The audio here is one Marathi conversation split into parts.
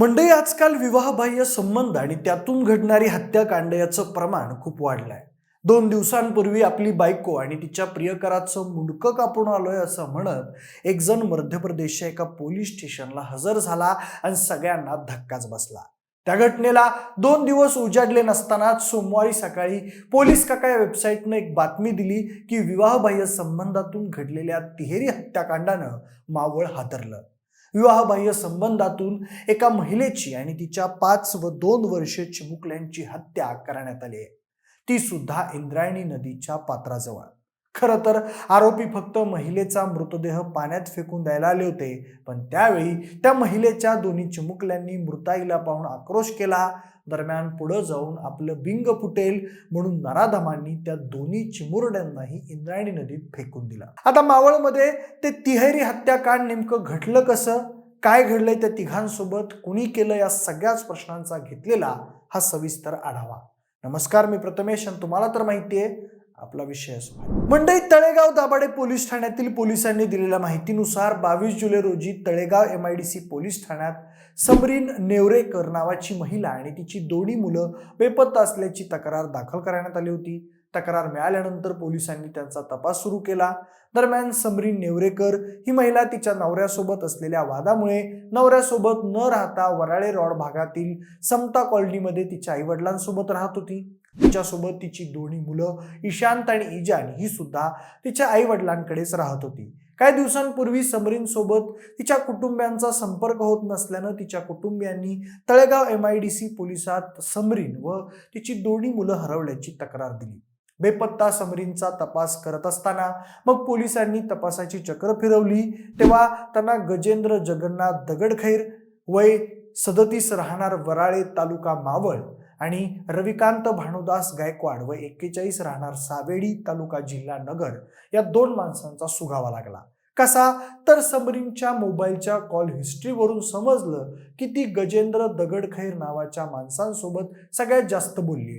म्हणजे आजकाल विवाहबाह्य संबंध आणि त्यातून घडणारी हत्याकांड याचं प्रमाण खूप वाढलंय. दोन दिवसांपूर्वी आपली बायको आणि तिच्या प्रियकराचं मुंडकं कापून आलोय असं म्हणत एक जण मध्य प्रदेशच्या एका पोलीस स्टेशनला हजर झाला आणि सगळ्यांना धक्काच बसला. त्या घटनेला दोन दिवस उजाडले नसतानाच सोमवारी सकाळी पोलीस काका या वेबसाईटनं एक बातमी दिली की विवाहबाह्य संबंधातून घडलेल्या तिहेरी हत्याकांडानं मावळ हादरलं. विवाहबाह्य संबंधातून एका महिलेची आणि तिच्या पाच व दोन वर्षे चिमुकल्यांची हत्या करण्यात आली आहे. ती सुद्धा इंद्रायणी नदीच्या पात्राजवळ. खर तर आरोपी फक्त महिलेचा मृतदेह पाण्यात फेकून द्यायला आले होते पण त्यावेळी त्या महिलेच्या दोन्ही चिमुकल्यांनी मृताईला पाहून आक्रोश केला. दरम्यान पुढं जाऊन आपलं बिंग फुटेल म्हणून नराधमांनी त्या दोन्ही चिमुरड्यांनाही इंद्रायणी नदीत फेकून दिला. आता मावळमध्ये ते तिहेरी हत्याकांड नेमकं घडलं कसं? काय घडलंय त्या तिघांसोबत? कुणी केलं या सगळ्याच प्रश्नांचा घेतलेला हा सविस्तर आढावा? नमस्कार मी प्रथमेश आणि तुम्हाला तर माहिती आहे आपला विषय असो. मंडई तळेगाव दाभाडे पोलीस ठाण्यातील पोलिसांनी दिलेल्या माहितीनुसार बावीस जुलै रोजी Talegaon M I D C police ठाण्यात समरीन नेवरेकर नावाची महिला आणि तिची दोन्ही मुलं बेपत्ता असल्याची तक्रार दाखल करण्यात आली होती. तक्रार मिळाल्यानंतर पोलिसांनी त्यांचा तपास सुरू केला. दरम्यान समरीन नेवरेकर ही महिला तिच्या नवऱ्यासोबत असलेल्या वादामुळे नवऱ्यासोबत न राहता वराळे रॉड भागातील समता कॉलनीमध्ये तिच्या आईवडिलांसोबत राहत होती. तिच्यासोबत तिची दोन्ही मुलं ईशांत आणि इजान ही सुद्धा तिच्या आई वडिलांकडेच राहत होती. काही दिवसांपूर्वी समरीन सोबत तिच्या कुटुंबियांचा संपर्क होत नसल्यानं तिच्या कुटुंबियांनी Talegaon M I D C पोलिसात समरीन व तिची दोन्ही मुलं हरवल्याची तक्रार दिली. बेपत्ता समरीनचा तपास करत असताना मग पोलिसांनी तपासाची चक्र फिरवली. तेव्हा त्यांना गजेंद्र जगन्नाथ दगडखैर वय सदतीस राहणार वराळे तालुका मावळ आणि रविकांत भानुदास गायकवाड व एक्केचाळीस राहणार सावेडी तालुका जिल्हा नगर या दोन माणसांचा सुगावा लागला. कसा? तर समरींच्या मोबाईलच्या कॉल हिस्ट्रीवरून समजलं की ती गजेंद्र दगडखैर नावाच्या माणसांसोबत सगळ्यात जास्त बोलली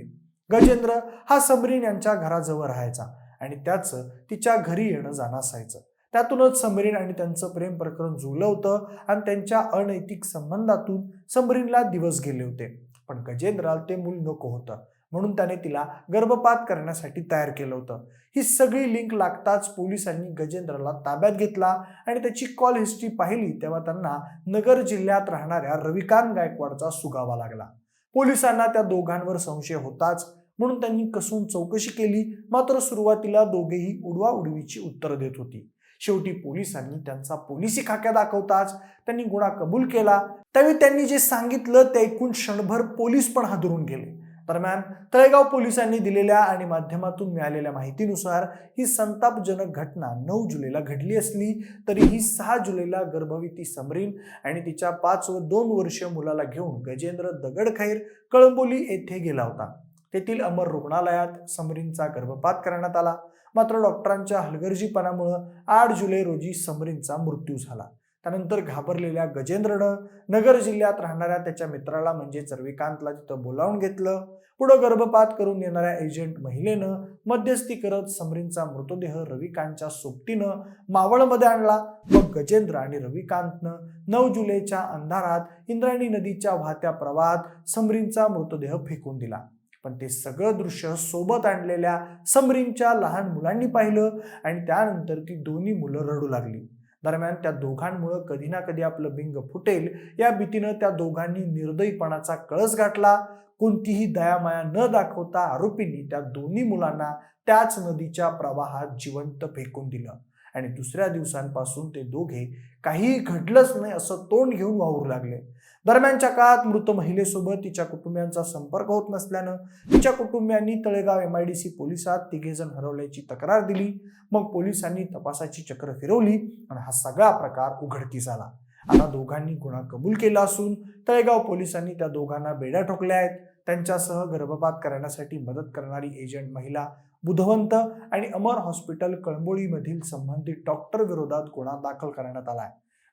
गजेंद्र हा समरीन यांच्या घराजवळ राहायचा आणि त्याचं तिच्या घरी येणं जाणं असायचं त्यातूनच समरीन आणि त्यांचं प्रेम प्रकरण जुळलं होतं आणि त्यांच्या अनैतिक संबंधातून समरीनला दिवस गेले होते. पण गजेंद्राला ते मूल नको होतं. म्हणून त्याने तिला गर्भपात करण्यासाठी तयार केलं होतं. ही सगळी लिंक लागताच पोलिसांनी गजेंद्रला ताब्यात घेतला आणि त्याची कॉल हिस्ट्री पाहिली तेव्हा त्यांना नगर जिल्ह्यात राहणाऱ्या रविकांत गायकवाडचा सुगावा लागला. पोलिसांना त्या दोघांवर संशय होताच. म्हणून त्यांनी कसून चौकशी केली. मात्र सुरुवातीला दोघेही उडवा उडवीची उत्तरं देत होती. शेवटी पोलिसांनी त्यांचा पोलिसी खाक्या दाखवताच त्यांनी गुन्हा कबूल केला. त्यावेळी त्यांनी जे सांगितलं ते ऐकून क्षणभर पोलीस पण हादरून गेले. दरम्यान तळेगाव पोलिसांनी दिलेल्या आणि माध्यमातून मिळालेल्या माहितीनुसार ही संतापजनक घटना नऊ जुलैला घडली असली तरी ही सहा जुलैला गर्भवती समरीन आणि तिच्या पाच व दोन वर्षीय मुलाला घेऊन गजेंद्र दगडखैर कळंबोली येथे गेला होता. तेथील अमर रुग्णालयात समरीनचा गर्भपात करण्यात आला. मात्र डॉक्टरांच्या हलगर्जीपणामुळं आठ जुलै रोजी समरींचा मृत्यू झाला. त्यानंतर घाबरलेल्या गजेंद्रनं नगर जिल्ह्यात राहणाऱ्या त्याच्या मित्राला म्हणजेच रविकांतला तिथं बोलावून घेतलं. पुढं गर्भपात करून येणाऱ्या एजंट महिलेनं मध्यस्थी करत समरींचा मृतदेह रविकांतच्या सोबतीनं मावळमध्ये आणला. मग गजेंद्र आणि रविकांतनं नऊ जुलैच्या अंधारात इंद्रायणी नदीच्या वाहत्या प्रवाहात समरीनचा मृतदेह फेकून दिला. पण ते सगळं दृश्य सोबत आणलेल्या समरीनच्या लहान मुलांनी पाहिलं आणि त्यानंतर ती दोन्ही मुलं रडू लागली. दरम्यान त्या दोघांमुळं कधी ना कधी आपलं बिंग फुटेल. या भीतीनं त्या दोघांनी निर्दयीपणाचा कळस गाठला. कोणतीही दयामाया न दाखवता आरोपींनी त्या दोन्ही मुलांना त्याच नदीच्या प्रवाहात जिवंत फेकून दिलं. आणि दुसऱ्या दिवसांपासून ते दोघे काहीही घडलंच नाही असं तोंड घेऊन वावरू लागले. दरम्यानच्या काळात मृत महिलेसोबत तिच्या कुटुंबियांचा संपर्क होत नसल्यानं तिच्या कुटुंबियांनी Talegaon M I D C पोलिसात तिघेजण हरवल्याची तक्रार दिली. मग पोलिसांनी तपासाची चक्र फिरवली आणि हा सगळा प्रकार उघडकीस आला आता दोघांनी गुन्हा कबूल केला असून तळेगाव पोलिसांनी त्या दोघांना बेड्या ठोकल्या आहेत. त्यांच्यासह गर्भपात करण्यासाठी मदत करणारी एजंट महिला बुधवंत आणि अमर हॉस्पिटल कळंबोळीमधील संबंधित डॉक्टर विरोधात गुन्हा दाखल करण्यात आला आहे.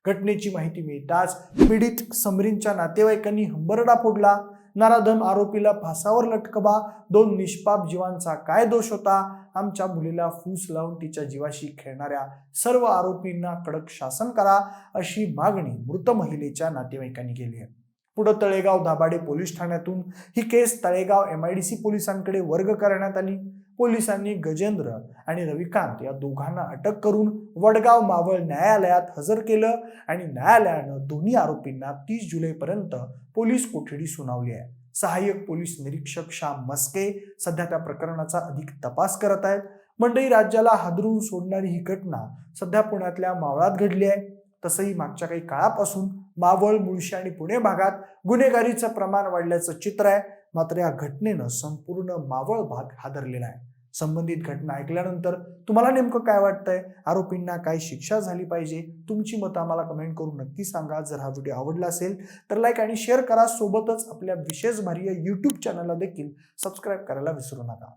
घटनेची माहिती मिळताच पीडित समरीनच्या नातेवाईकांनी हंबरडा फोडला. नराधम आरोपीला फासावर लटकबा दोन निष्पाप जीवांचा काय दोष होता? आमच्या मुलीला फूस लावून तिच्या जीवाशी खेळणाऱ्या सर्व आरोपींना कडक शासन करा अशी मागणी मृत महिलेच्या नातेवाईकांनी केली आहे. पुढं तळेगाव दाभाडे पोलीस ठाण्यातून ही case Talegaon M I D C पोलिसांकडे वर्ग करण्यात आली. पोलिसांनी गजेंद्र आणि रविकांत या दोघांना अटक करून वडगाव मावळ न्यायालयात हजर केलं आणि न्यायालयानं दोन्ही आरोपींना तीस जुलैपर्यंत पोलीस कोठडी सुनावली आहे. सहाय्यक पोलीस निरीक्षक श्याम मस्के सध्या त्या प्रकरणाचा अधिक तपास करत आहेत. मंडई राज्याला हादरून सोडणारी ही घटना सध्या पुण्यातल्या मावळात घडली आहे. तसंही मागच्या काही काळापासून मावळ मुळशी आणि पुणे भागात गुन्हेगारीचं प्रमाण वाढल्याचं चित्र आहे. मात्र या घटनेनं संपूर्ण मावळ भाग हादरलेला आहे. संबंधित घटना ऐकल्यानंतर तुम्हाला नेमकं काय वाटतंय? आरोपींना काय शिक्षा झाली पाहिजे? तुमची मतं आम्हाला कमेंट करून नक्की सांगा. जर हा व्हिडिओ आवडला असेल तर लाईक आणि शेअर करा. सोबतच आपल्या विशेष भारी यूट्यूब चॅनलला देखील सबस्क्राईब करायला विसरू नका.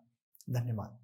धन्यवाद.